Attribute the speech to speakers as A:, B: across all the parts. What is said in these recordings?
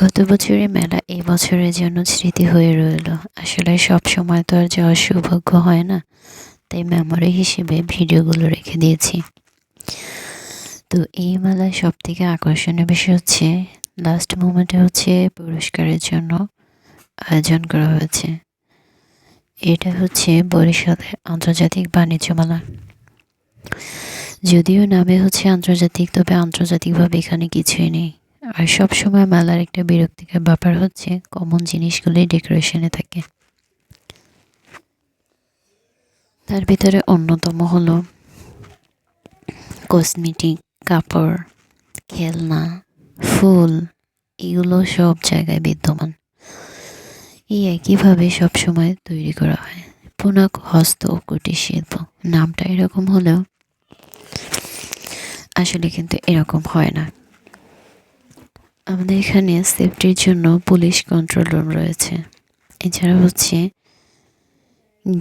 A: গত বছরের মেলা এই বছরের জন্য স্মৃতি হয়ে রইল। আসলে সব সময় তো আর যাওয়ার সৌভাগ্য হয় না, তাই মেমোরি হিসেবে ভিডিওগুলো রেখে দিয়েছি। তো এই মেলায় সব থেকে আকর্ষণীয় বিষয় হচ্ছে লাস্ট মোমেন্টে হচ্ছে পুরস্কারের জন্য আয়োজন করা হয়েছে। এটা হচ্ছে বরিশালের আন্তর্জাতিক বাণিজ্য মেলা। যদিও নামে হচ্ছে আন্তর্জাতিক, তবে আন্তর্জাতিকভাবে এখানে কিছুই নেই। আর সব সময় মেলার একটা বিরক্তিকর ব্যাপার হচ্ছে কমন জিনিসগুলোই ডেকোরেশনে থাকে। তার ভিতরে অন্যতম হলো কসমেটিক কাপড়, খেলনা, ফুল, এগুলো সব জায়গায় বিদ্যমান। এই একইভাবে সবসময় তৈরি করা হয়। পুনক, হস্ত ও কুটির শিল্প, নামটা এরকম হলেও আসলে কিন্তু এরকম হয় না। আমাদের এখানে সেফটির জন্য পুলিশ কন্ট্রোল রুম রয়েছে। এছাড়া হচ্ছে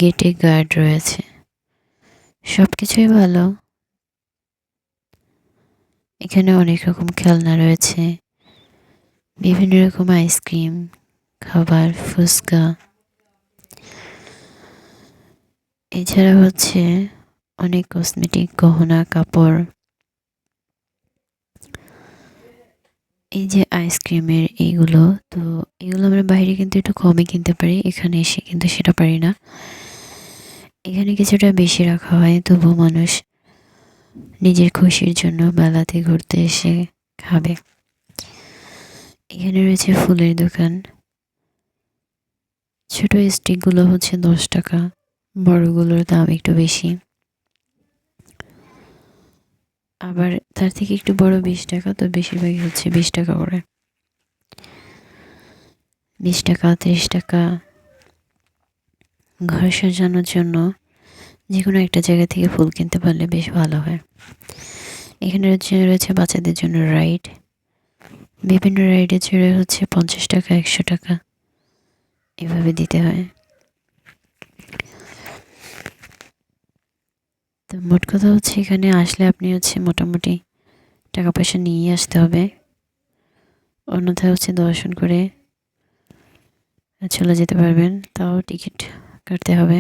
A: গেটে গার্ড রয়েছে। সব কিছুই ভালো। এখানে অনেক রকম খেলনা রয়েছে। বিভিন্ন রকম আইসক্রিম খাবার, ফুচকা। এছাড়া হচ্ছে অনেক কসমেটিক গহনা, কাপড়। এই যে আইসক্রিমের এইগুলো, তো এগুলো আমরা বাইরে কিন্তু একটু কমে কিনতে পারি। এখানে এসে কিন্তু সেটা পারি না। এখানে কিছুটা বেশি রাখা হয় তবু মানুষ নিজের খুশির জন্য মেলাতে ঘুরতে এসে খাবে। এখানে রয়েছে ফুলের দোকান। ছোট স্টিকগুলো হচ্ছে দশ টাকা, বড়গুলোর দাম একটু বেশি। আবার তার থেকে একটু বড় বিশ টাকা, তো বেশিরভাগই হচ্ছে বিশ টাকা করে। বিশ টাকা, ত্রিশ টাকা ঘর সাজানোর জন্য যে কোনো একটা জায়গা থেকে ফুল কিনতে পারলে বেশ ভালো হয়। এখানে রয়েছে বাচ্চাদের জন্য রাইড। বিভিন্ন রাইডে চড়ে হচ্ছে পঞ্চাশ টাকা, একশো টাকা এভাবে দিতে হয়। মোট কথা হচ্ছে এখানে আসলে আপনি হচ্ছে মোটামুটি টাকা পয়সা নিয়ে আসতে হবে। অন্যথায় হচ্ছে দর্শন করে চলে যেতে পারবেন, তাও টিকিট কাটতে হবে।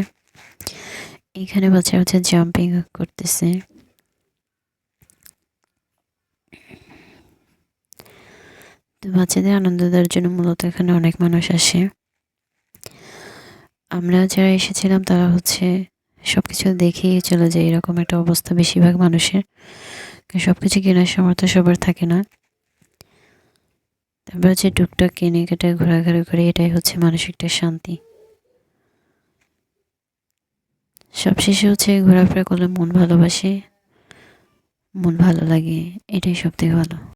A: এখানে বাচ্চা হচ্ছে জাম্পিং করতেছে। তো বাচ্চাদের আনন্দ দেওয়ার জন্য মূলত এখানে অনেক মানুষ আসে। আমরা যারা এসেছিলাম তারা হচ্ছে সব কিছু দেখেই চলে যায়, এরকম একটা অবস্থা বেশিরভাগ মানুষের। সব কিছু কেনার সামর্থ্য সবার থাকে না। তারপর হচ্ছে টুকটাক কিনে কেটে, ঘোরাঘুরি করে, এটাই হচ্ছে মানসিকটা শান্তি। সবশেষে হচ্ছে ঘোরাফেরা করলে মন ভালোবাসে, মন ভালো লাগে, এটাই সব থেকে ভালো।